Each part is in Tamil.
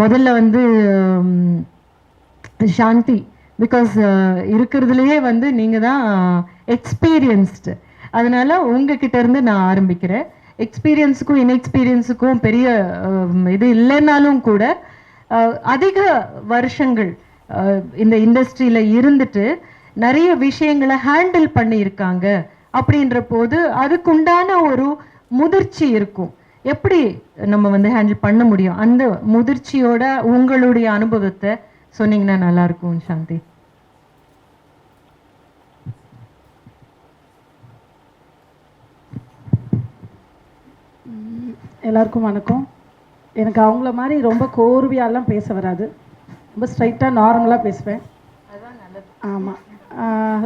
முதல்ல வந்து சாந்தி பிகாஸ் இருக்கிறதுலையே வந்து நீங்கள் தான் எக்ஸ்பீரியன்ஸ்டு அதனால் உங்ககிட்ட இருந்து நான் ஆரம்பிக்கிறேன். எக்ஸ்பீரியன்ஸுக்கும் இன்எக்ஸ்பீரியன்ஸுக்கும் பெரிய இது இல்லைன்னாலும் கூட அதிக வருஷங்கள் இந்த இண்டஸ்ட்ரியில் இருந்துட்டு நிறைய விஷயங்களை ஹேண்டில் பண்ணியிருக்காங்க. அப்படின்ற போது அதுக்குண்டான ஒரு முதிர்ச்சி இருக்கும். எப்படி நம்ம வந்து ஹேண்டில் பண்ண முடியும்? அந்த முதிர்ச்சியோட உங்களுடைய அனுபவத்தை சொன்னீங்கன்னா நல்லா இருக்கும் சாந்தி. எல்லாருக்கும் வணக்கம். எனக்கு அவங்கள மாதிரி ரொம்ப கோர்வையாலாம் பேச வராது. ரொம்ப ஸ்ட்ரைட்டாக நார்மலாக பேசுவேன். ஆமாம்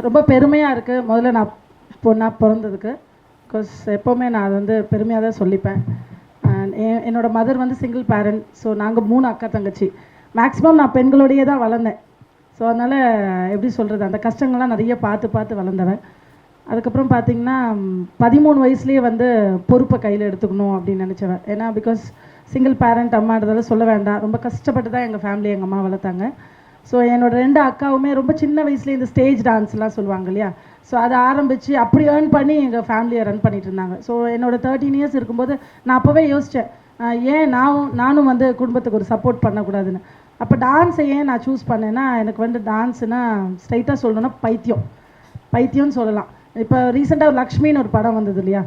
ரொம்ப பெருமையாக இருக்குது முதல்ல நான் பொண்ணாக பிறந்ததுக்கு. பிகாஸ் எப்போவுமே நான் அதை வந்து பெருமையாக தான் சொல்லிப்பேன். என்னோடய என் மதர் வந்து சிங்கிள் பேரண்ட் ஸோ நாங்கள் மூணு அக்கா தங்கச்சி. மேக்ஸிமம் நான் பெண்களோடையே தான் வளர்ந்தேன். ஸோ அதனால் எப்படி சொல்கிறது அந்த கஷ்டங்கள்லாம் நிறைய பார்த்து பார்த்து வளர்ந்தவன். அதுக்கப்புறம் பார்த்தீங்கன்னா பதிமூணு வயசுலேயே வந்து பொறுப்பை கையில் எடுத்துக்கணும் அப்படின்னு நினச்சவன். ஏன்னா பிகாஸ் சிங்கிள் பேரண்ட் அம்மான்றதால சொல்ல வேண்டாம். ரொம்ப கஷ்டப்பட்டு தான் எங்கள் ஃபேமிலி எங்கள் அம்மா வளர்த்தாங்க. ஸோ என்னோட ரெண்டு அக்காவுமே ரொம்ப சின்ன வயசுலேயே இந்த ஸ்டேஜ் டான்ஸ்லாம் சொல்லுவாங்க இல்லையா? ஸோ அதை ஆரம்பித்து அப்படி ஏர்ன் பண்ணி எங்கள் ஃபேமிலியை ரன் பண்ணிட்டு இருந்தாங்க. ஸோ என்னோட தேர்ட்டீன் இயர்ஸ் இருக்கும்போது நான் அப்போவே யோசித்தேன் ஏன் நானும் நானும் வந்து குடும்பத்துக்கு ஒரு சப்போர்ட் பண்ணக்கூடாதுன்னு. அப்போ டான்ஸை ஏன் நான் சூஸ் பண்ணேன்னா எனக்கு வந்து டான்ஸுன்னா ஸ்ட்ரைட்டாக சொல்லணும்னா பைத்தியம். பைத்தியம்னு சொல்லலாம். இப்போ ரீசெண்டாக லக்ஷ்மின்னு ஒரு படம் வந்தது இல்லையா?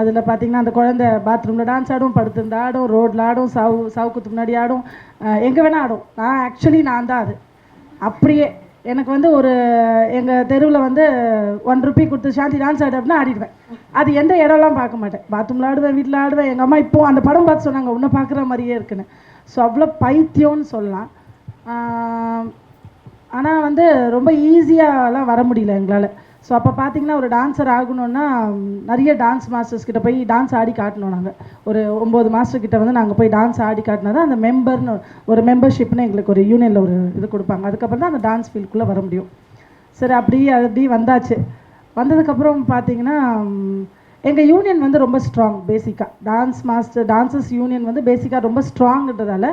அதில் பார்த்தீங்கன்னா அந்த குழந்தை பாத்ரூமில் டான்ஸ் ஆடும் படுத்திருந்த ஆடும் ரோட்டில் ஆடும் சாவு சாவுக்குத்து முன்னாடி ஆடும். எங்கே வேணால் ஆடும். நான் ஆக்சுவலி நான் தான் அது. அப்படியே எனக்கு வந்து ஒரு எங்கள் தெருவில் வந்து ஒன் ருபி கொடுத்து சாந்தி டான்ஸ் ஆடு அப்படின்னா ஆடிடுவேன். அது எந்த இடம்லாம் பார்க்க மாட்டேன். பாத்ரூமில் ஆடுவேன் வீட்டில் ஆடுவேன். எங்கள் அம்மா இப்போது அந்த படம் பார்த்து சொன்னாங்க உன்னை பார்க்குற மாதிரியே இருக்குன்னு. ஸோ அவ்வளோ பைத்தியம்னு சொல்லலாம். ஆனால் வந்து ரொம்ப ஈஸியாலாம் வர முடியல எங்களால். ஸோ அப்போ பார்த்தீங்கன்னா ஒரு டான்ஸர் ஆகணும்னா நிறைய டான்ஸ் மாஸ்டர்ஸ் கிட்ட போய் டான்ஸ் ஆடி காட்டணும் நாங்கள் ஒரு ஒம்பது மாஸ்டர் கிட்ட வந்து நாங்கள் போய் டான்ஸ் ஆடி காட்டினா தான் அந்த மெம்பர்னு ஒரு மெம்பர்ஷிப்னு எங்களுக்கு ஒரு யூனியனில் ஒரு இது கொடுப்பாங்க. அதுக்கப்புறம் தான் அந்த டான்ஸ் ஃபீல்டுக்குள்ளே வர முடியும். சரி அப்படி அப்படியே அப்படி வந்தாச்சு. வந்ததுக்கப்புறம் பார்த்தீங்கன்னா எங்கள் யூனியன் வந்து ரொம்ப ஸ்ட்ராங் பேசிக்காக டான்ஸ் மாஸ்டர் டான்ஸஸ் யூனியன் வந்து பேசிக்காக ரொம்ப ஸ்ட்ராங்ன்றதால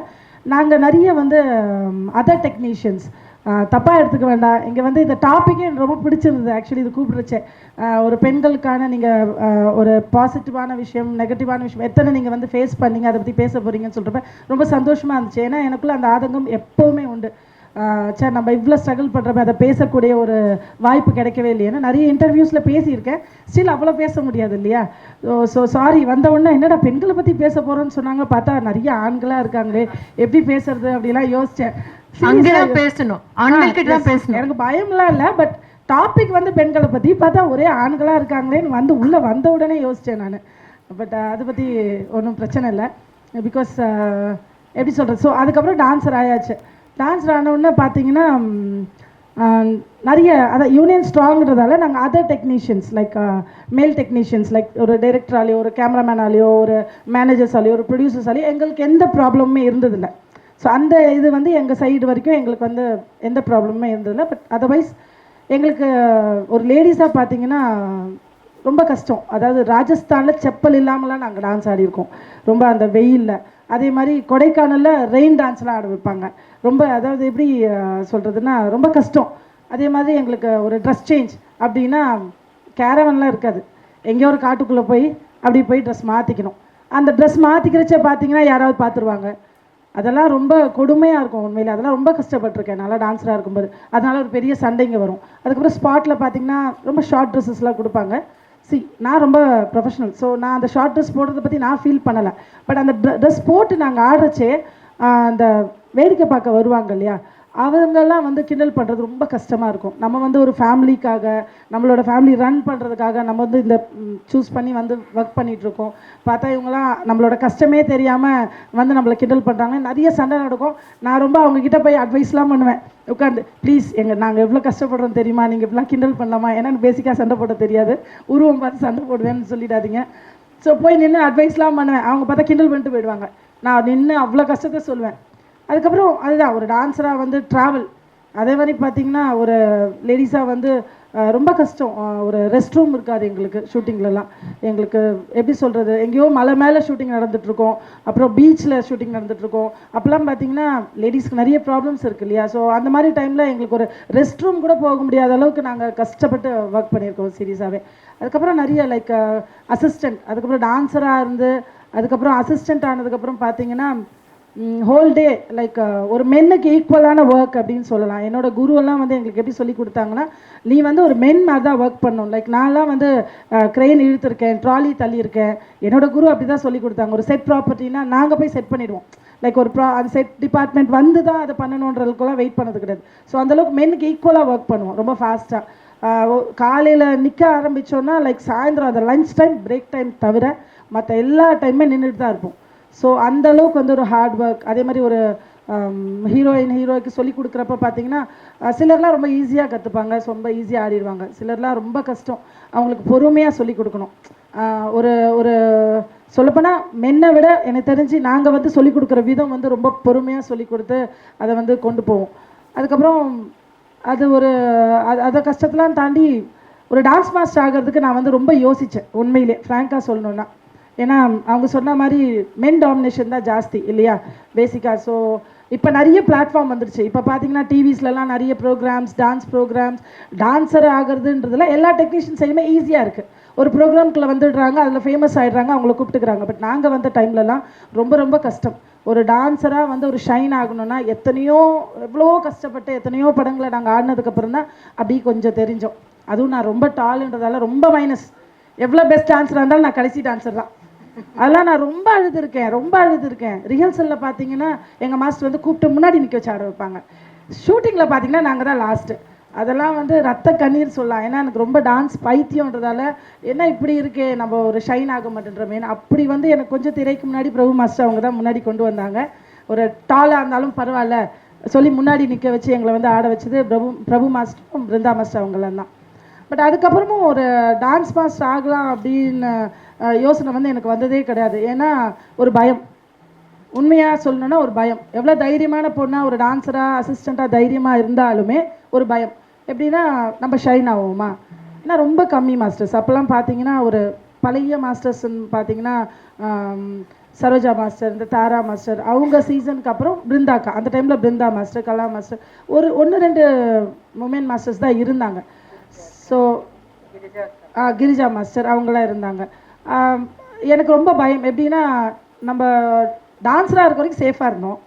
நாங்கள் நிறைய வந்து அதர் டெக்னீஷியன்ஸ் தப்பாக எடுத்துக்க வேண்டாம். இங்கே வந்து இந்த டாப்பிக்கே எனக்கு ரொம்ப பிடிச்சிருந்தது. ஆக்சுவலி இது கூப்பிடுச்சு ஒரு பெண்களுக்கான நீங்கள் ஒரு பாசிட்டிவான விஷயம் நெகட்டிவான விஷயம் எத்தனை நீங்கள் வந்து ஃபேஸ் பண்ணீங்க அதை பற்றி பேச போகிறீங்கன்னு சொல்கிறப்ப ரொம்ப சந்தோஷமாக இருந்துச்சு. ஏன்னா எனக்குள்ளே அந்த ஆதங்கம் எப்போவுமே உண்டு. சார் நம்ம இவ்வளோ ஸ்ட்ரகிள் பண்ணுறப்ப அதை பேசக்கூடிய ஒரு வாய்ப்பு கிடைக்கவே இல்லையா. ஏன்னா நிறைய இன்டர்வியூஸில் பேசியிருக்கேன். ஸ்டில் அவ்வளோ பேச முடியாது இல்லையா? ஸோ சாரி வந்த உடனே என்னடா பெண்களை பற்றி பேச போகிறோன்னு சொன்னாங்க. பார்த்தா நிறைய ஆண்களாக இருக்காங்களே. எப்படி பேசுறது? அப்படிலாம் யோசித்தேன் அங்கதான் பேசணும். ஆண்கள் கிட்ட தான் பேசணும். எனக்கு பயம்லாம் இல்லை பட் டாபிக் வந்து பெண்களை பற்றி பார்த்தா ஒரே ஆண்களாக இருக்காங்களேன்னு வந்து உள்ளே வந்த உடனே யோசித்தேன் நான். பட் அதை பற்றி ஒன்றும் பிரச்சனை இல்லை. பிகாஸ் எப்படி சொல்கிறது ஸோ அதுக்கப்புறம் டான்ஸர் ஆயாச்சு. டான்ஸர் ஆன உடனே பார்த்தீங்கன்னா நிறைய அதான் யூனியன் ஸ்ட்ராங்கிறதால நாங்கள் other technicians like male technicians like ஒரு டைரக்டராலேயோ ஒரு கேமராமேனாலேயோ ஒரு மேனேஜர்ஸாலேயோ ஒரு ப்ரொடியூசர்ஸாலேயோ எங்களுக்கு எந்த ப்ராப்ளமுமே இருந்ததில்லை. ஸோ அந்த இது வந்து எங்கள் சைடு வரைக்கும் எங்களுக்கு வந்து எந்த ப்ராப்ளமுமே இருந்ததில்லை. பட் அதர்வைஸ் எங்களுக்கு ஒரு லேடிஸாக பார்த்தீங்கன்னா ரொம்ப கஷ்டம். அதாவது ராஜஸ்தானில் செப்பல் இல்லாமலாம் நாங்கள் டான்ஸ் ஆடியிருக்கோம் ரொம்ப அந்த வெயிலில். அதே மாதிரி கொடைக்கானலில் ரெயின் டான்ஸ்லாம் ஆட வைப்பாங்க. ரொம்ப அதாவது எப்படி சொல்கிறதுன்னா ரொம்ப கஷ்டம். அதே மாதிரி எங்களுக்கு ஒரு ட்ரெஸ் சேஞ்ச் அப்படின்னா கேரவன்லாம் இருக்காது. எங்கேயோ ஒரு காட்டுக்குள்ளே போய் அப்படி போய் ட்ரெஸ் மாற்றிக்கணும் அந்த ட்ரெஸ் மாற்றிக்கிறச்ச பார்த்தீங்கன்னா யாராவது பார்த்துருவாங்க அதெல்லாம் ரொம்ப கொடுமையாக இருக்கும் உண்மையில். அதெல்லாம் ரொம்ப கஷ்டப்பட்டிருக்கேன். நல்லா டான்ஸராக இருக்கும்போது. அதனால ஒரு பெரிய சண்டைங்க வரும். அதுக்கப்புறம் ஸ்பாட்டில் பார்த்தீங்கன்னா ரொம்ப ஷார்ட் ட்ரெஸ்ஸஸ்லாம் கொடுப்பாங்க. சி நான் ரொம்ப ப்ரொஃபஷனல் ஸோ நான் அந்த ஷார்ட் ட்ரெஸ் போடுறத பற்றி நான் ஃபீல் பண்ணலை. பட் அந்த ட்ரெஸ் போட்டு நாங்கள் ஆடுறச்சே அந்த வேடிக்கை பார்க்க வருவாங்க இல்லையா? அவங்கெல்லாம் வந்து கிண்டல் பண்ணுறது ரொம்ப கஷ்டமாக இருக்கும். நம்ம வந்து ஒரு ஃபேமிலிக்காக நம்மளோட ஃபேமிலி ரன் பண்ணுறதுக்காக நம்ம வந்து இந்த சூஸ் பண்ணி வந்து ஒர்க் பண்ணிகிட்ருக்கோம் பார்த்தா இவங்கெல்லாம் நம்மளோட கஷ்டமே தெரியாமல் வந்து நம்மளை கிண்டல் பண்ணுறாங்க நிறைய சண்டை நடக்கும். நான் ரொம்ப அவங்கக்கிட்ட போய் அட்வைஸ்லாம் பண்ணுவேன். உட்காந்து ப்ளீஸ் எங்கள் நாங்கள் எவ்வளோ கஷ்டப்படுறோம் தெரியுமா? நீங்கள் இப்படிலாம் கிண்டல் பண்ணலாமா? ஏன்னா எனக்கு பேசிக்காக சண்டை போட தெரியாது. உருவம் பார்த்து சண்டை போடுவேன்னு சொல்லிடாதீங்க. ஸோ போய் நின்று அட்வைஸ்லாம் பண்ணுவேன். அவங்க பார்த்தா கிண்டல் பண்ணிட்டு போயிடுவாங்க. நான் நின்று அவ்வளோ கஷ்டத்தை சொல்லுவேன். அதுக்கப்புறம் அதுதான் ஒரு டான்ஸராக வந்து ட்ராவல் அதே மாதிரி பார்த்தீங்கன்னா ஒரு லேடிஸாக வந்து ரொம்ப கஷ்டம். ஒரு ரெஸ்ட் ரூம் இருக்காது எங்களுக்கு ஷூட்டிங்லலாம் எங்களுக்கு எப்படி சொல்கிறது எங்கேயோ மலை மேலே ஷூட்டிங் நடந்துகிட்ருக்கோம் அப்புறம் பீச்சில் ஷூட்டிங் நடந்துகிட்ருக்கோம் அப்போல்லாம் பார்த்தீங்கன்னா லேடிஸ்க்கு நிறைய ப்ராப்ளம்ஸ் இருக்குது இல்லையா? ஸோ அந்த மாதிரி டைமில் எங்களுக்கு ஒரு ரெஸ்ட் ரூம் கூட போக முடியாத அளவுக்கு நாங்கள் கஷ்டப்பட்டு ஒர்க் பண்ணியிருக்கோம் சீரியஸாகவே அதுக்கப்புறம் நிறைய லைக் அசிஸ்டண்ட் அதுக்கப்புறம் டான்ஸராக இருந்து அதுக்கப்புறம் அசிஸ்டண்ட் ஆனதுக்கப்புறம் பார்த்தீங்கன்னா ஹோல் டே லைக் ஒரு மென்னுக்கு ஈக்குவலான ஒர்க் அப்படின்னு சொல்லலாம். என்னோட குருவெல்லாம் வந்து எங்களுக்கு எப்படி சொல்லி கொடுத்தாங்கன்னா நீ வந்து ஒரு மென் மாதிரி தான் ஒர்க் பண்ணும் லைக் நான்லாம் வந்து க்ரெயின் இழுத்துருக்கேன் ட்ராலி தள்ளியிருக்கேன். என்னோட குரு அப்படி தான் சொல்லி கொடுத்தாங்க. ஒரு செட் ப்ராப்பர்ட்டினா நாங்கள் போய் செட் பண்ணிடுவோம். லைக் ஒரு ப்ரா அந்த செட் டிபார்ட்மெண்ட் வந்து தான் அதை பண்ணணுன்றதுக்குலாம் வெயிட் பண்ணது கிடையாது. ஸோ அந்தளவுக்கு மென்னுக்கு ஈக்குவலாக ஒர்க் பண்ணுவோம் ரொம்ப ஃபாஸ்ட்டாக காலையில் நிற்க ஆரம்பித்தோன்னா லைக் சாயந்தரம் அந்த லஞ்ச் டைம் பிரேக் டைம் தவிர மற்ற எல்லா டைமே நின்றுட்டு தான் இருப்போம். ஸோ அந்த அளவுக்கு வந்து ஒரு ஹார்ட் ஒர்க் அதே மாதிரி ஒரு um, ஹீரோயின் ஹீரோய்க்கு சொல்லி கொடுக்குறப்ப பார்த்தீங்கன்னா சிலர்லாம் ரொம்ப ஈஸியாக கற்றுப்பாங்க ரொம்ப ஈஸியாக ஆடிடுவாங்க. சிலர்லாம் ரொம்ப கஷ்டம். அவங்களுக்கு பொறுமையாக சொல்லி கொடுக்கணும். ஒரு ஒரு சொல்லப்போனால் மென்னை விட எனக்கு தெரிஞ்சு நாங்கள் வந்து சொல்லி கொடுக்குற விதம் வந்து ரொம்ப பொறுமையாக சொல்லி கொடுத்து அதை வந்து கொண்டு போவோம். அதுக்கப்புறம் அது ஒரு அது அதை கஷ்டத்தெலாம் தாண்டி ஒரு டான்ஸ் மாஸ்டர் ஆகிறதுக்கு நான் வந்து ரொம்ப யோசித்தேன் உண்மையிலே ஃப்ராங்காக சொல்லணுன்னா ஏன்னா அவங்க சொன்ன மாதிரி மென் டாமினேஷன் தான் ஜாஸ்தி இல்லையா? பேசிக்காக ஸோ இப்போ நிறைய பிளாட்ஃபார்ம் வந்துருச்சு. இப்போ பார்த்தீங்கன்னா டிவிஸ்லலாம் நிறைய ப்ரோக்ராம்ஸ் டான்ஸ் ப்ரோக்ராம்ஸ் டான்ஸர் ஆகிறதுன்றதுல எல்லா டெக்னீஷியன்ஸையுமே ஈஸியாக இருக்குது ஒரு ப்ரோக்ராம்குள்ளே வந்துடுறாங்க அதில் ஃபேமஸ் ஆகிடுறாங்க அவங்கள கூப்பிட்டுக்கிறாங்க. பட் நாங்கள் வந்த டைம்லலாம் ரொம்ப ரொம்ப கஷ்டம். ஒரு டான்ஸராக வந்து ஒரு ஷைன் ஆகணும்னா எத்தனையோ எவ்வளோ கஷ்டப்பட்டு எத்தனையோ படங்களை நாங்கள் ஆடினதுக்கப்புறம் தான் அப்படி கொஞ்சம் தெரிஞ்சோம். அதுவும் நான் ரொம்ப டாலுன்றதால ரொம்ப மைனஸ் எவ்வளோ பெஸ்ட் டான்ஸராக இருந்தாலும் நான் கடைசி டான்ஸர் தான். அதெல்லாம் நான் ரொம்ப அழுதுருக்கேன் ரொம்ப அழுதுருக்கேன். ரிஹர்சலில் பார்த்தீங்கன்னா எங்கள் மாஸ்டர் வந்து கூப்பிட்டு முன்னாடி நிற்க வச்சு ஆட வைப்பாங்க. ஷூட்டிங்கில் பார்த்தீங்கன்னா நாங்கள் தான் லாஸ்ட்டு அதெல்லாம் வந்து ரத்த கண்ணீர் சொல்லலாம். ஏன்னா எனக்கு ரொம்ப டான்ஸ் பைத்தியம்ன்றதால என்ன இப்படி இருக்கே நம்ம ஒரு ஷைன் ஆக மாட்டேன்றமே அப்படி வந்து எனக்கு கொஞ்சம் திரைக்கு முன்னாடி பிரபு மாஸ்டர் அவங்க தான் முன்னாடி கொண்டு வந்தாங்க. ஒரு டாலாக இருந்தாலும் பரவாயில்ல. சொல்லி முன்னாடி நிற்க வச்சு எங்களை வந்து ஆட வச்சது பிரபு பிரபு மாஸ்டரும் பிருந்தா மாஸ்டர் அவங்களாம் தான். பட் அதுக்கப்புறமும் ஒரு டான்ஸ் மாஸ்டர் ஆகலாம் அப்படின்னு யோசனை வந்து எனக்கு வந்ததே கிடையாது. ஏன்னா ஒரு பயம். உண்மையாக சொல்லணும்னா ஒரு பயம். எவ்வளோ தைரியமான பொண்ணாக ஒரு டான்ஸராக அசிஸ்டண்ட்டாக தைரியமாக இருந்தாலுமே ஒரு பயம். எப்படின்னா நம்ம ஷைன் ஆகுமா ஏன்னா ரொம்ப கம்மி மாஸ்டர்ஸ் அப்போல்லாம் பார்த்தீங்கன்னா ஒரு பழைய மாஸ்டர்ஸ்ன்னு பார்த்தீங்கன்னா சரோஜா மாஸ்டர் இந்த தாரா மாஸ்டர் அவங்க சீசனுக்கு அப்புறம் பிருந்தாக்கா. அந்த டைமில் பிருந்தா மாஸ்டர் கலா மாஸ்டர் ஒரு ஒன்று ரெண்டு உமன் மாஸ்டர்ஸ் தான் இருந்தாங்க. ஸோ கிரிஜா மாஸ்டர் அவங்களாம் இருந்தாங்க. எனக்கு ரொம்ப பயம். எப்படின்னா நம்ம டான்ஸராக இருக்க வரைக்கும் சேஃபாக இருந்தோம்.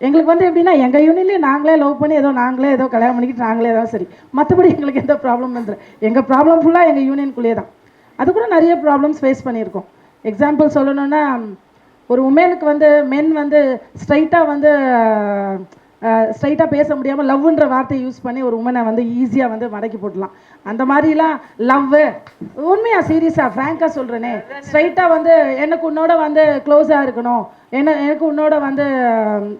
எங்களுக்கு வந்து எப்படின்னா எங்கள் யூனியன்லேயே நாங்களே லவ் பண்ணி ஏதோ நாங்களே ஏதோ கல்யாணம் பண்ணிக்கிட்டு நாங்களே தான் சரி. மற்றபடி எங்களுக்கு எந்த ப்ராப்ளம் வந்து எங்கள் ப்ராப்ளம் ஃபுல்லாக எங்கள் யூனியனுக்குள்ளேயே தான். அது கூட நிறைய ப்ராப்ளம்ஸ் ஃபேஸ் பண்ணியிருக்கோம். எக்ஸாம்பிள் சொல்லணுன்னா ஒரு உமேனுக்கு வந்து மென் வந்து ஸ்ட்ரைட்டாக வந்து ஸ்ட்ரைட்டாக பேச முடியாமல் லவ்ன்ற வார்த்தையை யூஸ் பண்ணி ஒரு உமனை வந்து ஈஸியாக வந்து மடக்கி போடலாம் அந்த மாதிரிலாம் லவ் உண்மையாக சீரியஸாக ஃப்ரேங்காக சொல்கிறேனே ஸ்ட்ரைட்டாக வந்து எனக்கு உன்னோட வந்து க்ளோஸாக இருக்கணும். என்ன எனக்கு உன்னோட வந்து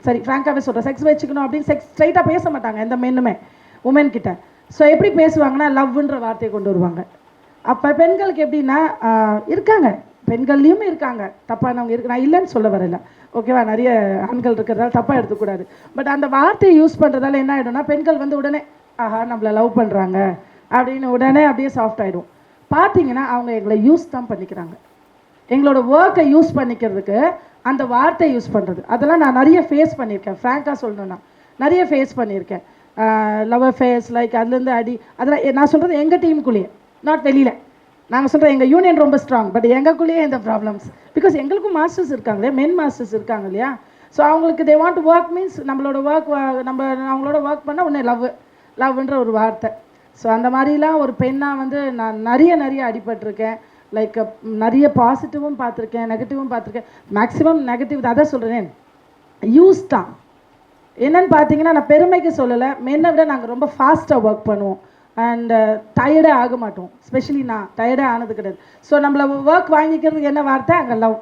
சரி ஃப்ரேங்காகவே சொல்கிறேன் செக்ஸ் வச்சுக்கணும் அப்படின்னு செக்ஸ் ஸ்ட்ரைட்டாக பேச மாட்டாங்க எந்த மென்னுமே உமன் கிட்ட. ஸோ எப்படி பேசுவாங்கன்னா லவ்ன்ற வார்த்தையை கொண்டு வருவாங்க. அப்போ பெண்களுக்கு எப்படின்னா இருக்காங்க. பெண்கள்லையும் இருக்காங்க. தப்பானவங்க இருக்கு. நான் இல்லைன்னு சொல்ல வரல. ஓகேவா நிறைய ஆண்கள் இருக்கிறதால தப்பாக எடுத்துக்கூடாது. பட் அந்த வார்த்தையை யூஸ் பண்ணுறதால என்ன ஆகிடும்னா பெண்கள் வந்து உடனே ஆஹா நம்மளை லவ் பண்ணுறாங்க அப்படின்னு உடனே அப்படியே சாஃப்ட் ஆகிடும் பார்த்தீங்கன்னா அவங்க எங்களை யூஸ் தான் பண்ணிக்கிறாங்க. எங்களோட ஒர்க்கை யூஸ் பண்ணிக்கிறதுக்கு அந்த வார்த்தை யூஸ் பண்ணுறது அதெல்லாம் நான் நிறைய ஃபேஸ் பண்ணியிருக்கேன். ஃப்ராங்காக சொல்லணும்னா. நிறைய ஃபேஸ் பண்ணியிருக்கேன். லவ் ஃபேஸ் லைக் அதுலேருந்து அடி அதெல்லாம் நான் சொல்கிறது எங்கள் டீமுக்குள்ளேயே நாட் வெளியில். நாங்கள் சொல்கிறோம் எங்கள் யூனியன் ரொம்ப ஸ்ட்ராங் பட் எங்களுக்குள்ளேயே இந்த ப்ராப்ளம்ஸ் பிகாஸ் எங்களுக்கும் மாஸ்டர்ஸ் இருக்காங்களே மென் மாஸ்டர்ஸ் இருக்காங்க இல்லையா? ஸோ அவங்களுக்கு தே வாண்ட் ஒர்க் மீன்ஸ் நம்மளோட ஒர்க் நம்ம அவங்களோட ஒர்க் பண்ணால் உடனே லவ் லவ்ன்ற ஒரு வார்த்தை. ஸோ அந்த மாதிரிலாம் ஒரு பெண்ணாக வந்து நான் நிறைய நிறைய அடிபட்டிருக்கேன். லைக் நிறைய பாசிட்டிவும் பார்த்துருக்கேன் நெகட்டிவும் பார்த்துருக்கேன். மேக்ஸிமம் நெகட்டிவ் அதான் சொல்கிறேன் யூஸ் தான் என்னன்னு பார்த்தீங்கன்னா நான் பெருமைக்கு சொல்லலை. மென்னை விட நாங்கள் ரொம்ப ஃபாஸ்ட்டாக ஒர்க் பண்ணுவோம். அண்ட் டயர்டே uh, ஆக மாட்டோம். ஸ்பெஷலி நான் டயர்டே ஆனது கிடையாது. ஸோ நம்மளை ஒர்க் வாங்கிக்கிறதுக்கு என்ன வார்த்தை? அங்கே லவ்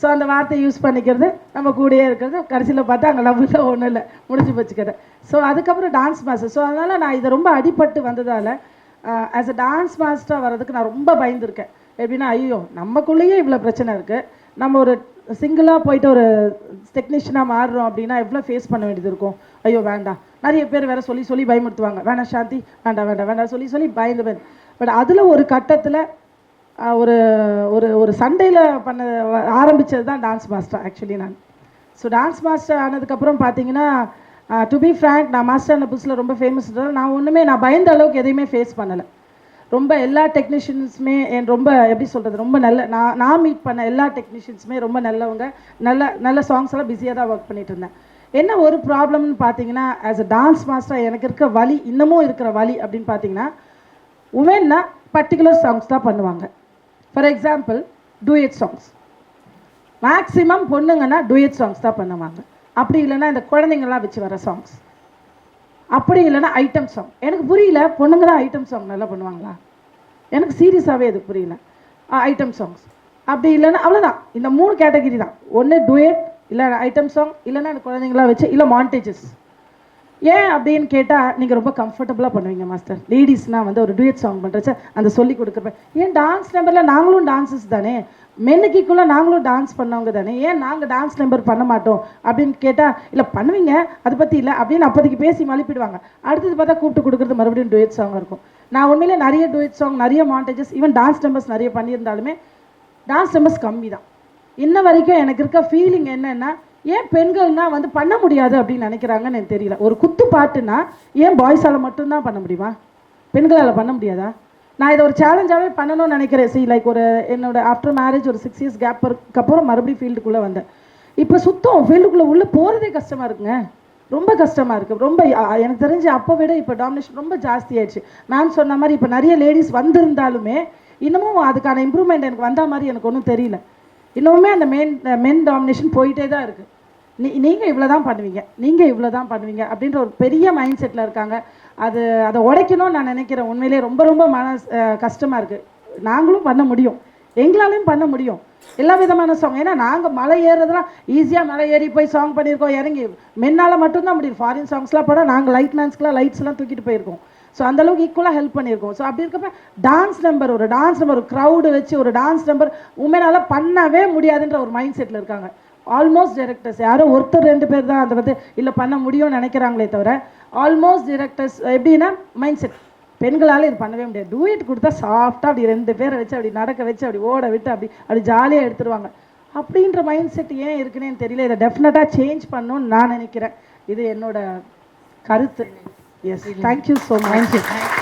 ஸோ அந்த வார்த்தையை யூஸ் பண்ணிக்கிறது நம்ம கூடயே இருக்கிறது. கடைசியில் பார்த்தா அங்கே லவ் இல்லை ஒன்றும் இல்லை. முடிஞ்சு போச்சுக்கிறேன் ஸோ அதுக்கப்புறம் டான்ஸ் மாஸ்டர் ஸோ அதனால் நான் இதை ரொம்ப அடிபட்டு வந்ததால் ஆஸ் அ டான்ஸ் மாஸ்டராக வர்றதுக்கு நான் ரொம்ப பயந்துருக்கேன். எப்படின்னா ஐயோ நமக்குள்ளேயே இவ்வளோ பிரச்சனை இருக்குது நம்ம ஒரு சிங்கிளாக போயிட்டு ஒரு டெக்னீஷியனாக மாறுறோம் அப்படின்னா எவ்வளோ ஃபேஸ் பண்ண வேண்டியது இருக்கும்? ஐயோ வேண்டாம். நிறைய பேர் வேற சொல்லி சொல்லி பயமுறுத்துவாங்க. வேணாம் சாந்தி. வேண்டாம் வேண்டாம் வேண்டாம். சொல்லி சொல்லி பயந்து பயந்து பட் அதில் ஒரு கட்டத்தில் ஒரு ஒரு ஒரு சண்டையில் பண்ண ஆரம்பிச்சது தான் டான்ஸ் மாஸ்டர் ஆக்சுவலி நான். ஸோ டான்ஸ் மாஸ்டர் ஆனதுக்கப்புறம் பார்த்தீங்கன்னா டு பி ஃப்ரேங்க் நான் மாஸ்டர் அந்த புதுசில் ரொம்ப ஃபேமஸ் நான் ஒன்றுமே நான் பயந்த அளவுக்கு எதையுமே ஃபேஸ் பண்ணலை. ரொம்ப எல்லா டெக்னீஷியன்ஸுமே என் ரொம்ப எப்படி சொல்கிறது ரொம்ப நல்ல நான் நான் மீட் பண்ண எல்லா டெக்னீஷியன்ஸுமே ரொம்ப நல்லவங்க. நல்ல நல்ல சாங்ஸ் எல்லாம் பிஸியாக தான் ஒர்க் பண்ணிட்டு இருந்தேன். என்ன ஒரு ப்ராப்ளம்னு பார்த்தீங்கன்னா ஆஸ் அ டான்ஸ் மாஸ்டர் எனக்கு இருக்க வலி இன்னமும் இருக்கிற வலி அப்படின்னு பார்த்தீங்கன்னா உமென்னா பர்டிகுலர் சாங்ஸ் தான் பண்ணுவாங்க. For example duet songs maximum பொண்ணுங்கன்னா duet songs தான் பண்ணுவாங்க. அப்படி இல்லைன்னா இந்த குழந்தைங்கள்லாம் வச்சு வர சாங்ஸ் அப்படி இல்லைன்னா ஐட்டம் சாங் எனக்கு புரியல பொண்ணுங்க தான் ஐட்டம் சாங் நல்லா பண்ணுவாங்களா? எனக்கு சீரியஸாகவே இது புரியல. ஐட்டம் சாங்ஸ் அப்படி இல்லைன்னா அவ்வளோதான் இந்த மூணு கேட்டகரி தான். ஒன்று டூயட் இல்லை ஐட்டம் சாங் இல்லைன்னா குழந்தைங்களாம் வச்சு இல்லை மாண்டேஜஸ் ஏன் அப்படின்னு கேட்டால் நீங்கள் ரொம்ப கம்ஃபர்டபுளாக பண்ணுவீங்க மாஸ்டர் லேடிஸ்னால் வந்து ஒரு டூயட் சாங் பண்ணுறச்ச அந்த சொல்லி கொடுக்குறப்ப. ஏன் டான்ஸ் நம்பரில் நாங்களும் டான்ஸஸ் தானே? மென்னுக்குள்ள நாங்களும் டான்ஸ் பண்ணவங்க தானே? ஏன் நாங்கள் டான்ஸ் நம்பர் பண்ண மாட்டோம்? அப்படின்னு கேட்டால் இல்லை பண்ணுவீங்க அதை பற்றி இல்லை அப்படின்னு அப்போதைக்கு பேசி மழுப்பிடுவாங்க. அடுத்தது பார்த்தா கூப்பிட்டு கொடுக்குறது மறுபடியும் டூயட் சாங் இருக்கும். நான் உண்மையிலே நிறைய டூயட் சாங் நிறைய மாண்டேஜஸ் ஈவன் டான்ஸ் நம்பர்ஸ் நிறைய பண்ணியிருந்தாலுமே டான்ஸ் நம்பர்ஸ் கம்மி தான் இன்ன வரைக்கும் எனக்கு இருக்க ஃபீலிங் என்னென்னா ஏன் பெண்கள்னா வந்து பண்ண முடியாது அப்படின்னு நினைக்கிறாங்கன்னு எனக்கு தெரியல. ஒரு குத்து பாட்டுனா ஏன் பாய்ஸால் மட்டும்தான் பண்ண முடியுமா? பெண்களால் பண்ண முடியாதா? நான் இதை ஒரு சேலஞ்சாகவே பண்ணணும்னு நினைக்கிறேன். சி லைக் ஒரு என்னோட ஆஃப்டர் மேரேஜ் ஒரு சிக்ஸ் இயர்ஸ் கேப் அப்புறம் மறுபடியும் ஃபீல்டுக்குள்ளே வந்தேன். இப்போ சுத்தம் ஃபீல்டுக்குள்ளே உள்ளே போகிறதே கஷ்டமாக இருக்குங்க. ரொம்ப கஷ்டமாக இருக்குது ரொம்ப எனக்கு தெரிஞ்சு அப்போ விட இப்போ டாமினேஷன் ரொம்ப ஜாஸ்தி ஆயிடுச்சு. மேம் சொன்ன மாதிரி இப்போ நிறைய லேடிஸ் வந்திருந்தாலுமே இன்னமும் அதுக்கான இம்ப்ரூவ்மெண்ட் எனக்கு வந்த மாதிரி எனக்கு ஒன்றும் தெரியல. இன்னுமே அந்த மென் மென் டாமினேஷன் போயிட்டே தான் இருக்குது நீ நீங்கள் இவ்வளோ தான் பண்ணுவீங்க. நீங்கள் இவ்வளோ தான் பண்ணுவீங்க அப்படின்ற ஒரு பெரிய மைண்ட் செட்டில் இருக்காங்க. அது அதை உடைக்கணும்னு நான் நினைக்கிறேன். உண்மையிலேயே ரொம்ப ரொம்ப மன கஷ்டமாக இருக்குது நாங்களும் பண்ண முடியும். எங்களாலையும் பண்ண முடியும். எல்லா விதமான சாங் ஏன்னா நாங்கள் மலை ஏறுறதுலாம் ஈஸியாக மலை ஏறி போய் சாங் பண்ணியிருக்கோம் இறங்கி. மென்னால் மட்டும்தான் முடியும். ஃபாரின் சாங்ஸ்லாம் போனால் நாங்கள் லைட் மேன்ஸ்க்குலாம் லைட்ஸ்லாம் தூக்கிட்டு போயிருக்கோம். ஸோ அந்த அளவுக்கு ஈக்குவலாக ஹெல்ப் பண்ணியிருக்கோம். ஸோ அப்படி இருக்கப்ப டான்ஸ் நம்பர் ஒரு டான்ஸ் நம்பர் ஒரு க்ரௌடு வச்சு ஒரு டான்ஸ் நம்பர் உமனால் பண்ணவே முடியாதுன்ற ஒரு மைண்ட் செட்டில் இருக்காங்க. ஆல்மோஸ்ட் டைரக்டர்ஸ் யாரோ ஒருத்தர் ரெண்டு பேர் தான் அதை வந்து இல்லை பண்ண முடியும்னு நினைக்கிறாங்களே தவிர ஆல்மோஸ்ட் டைரக்டர்ஸ் எப்படின்னா மைண்ட் செட் பெண்களால் இது பண்ணவே முடியாது. டூயட் கொடுத்தா சாஃப்டாக அப்படி ரெண்டு பேரை வச்சு அப்படி நடக்க வச்சு அப்படி ஓட விட்டு அப்படி அப்படி ஜாலியாக எடுத்துருவாங்க. அப்படின்ற மைண்ட் செட் ஏன் இருக்குன்னு தெரியல. இதை டெஃபினட்டாக சேஞ்ச் பண்ணணும்னு நான் நினைக்கிறேன். இது என்னோட கருத்து. Yes, thank you so much. Thank you.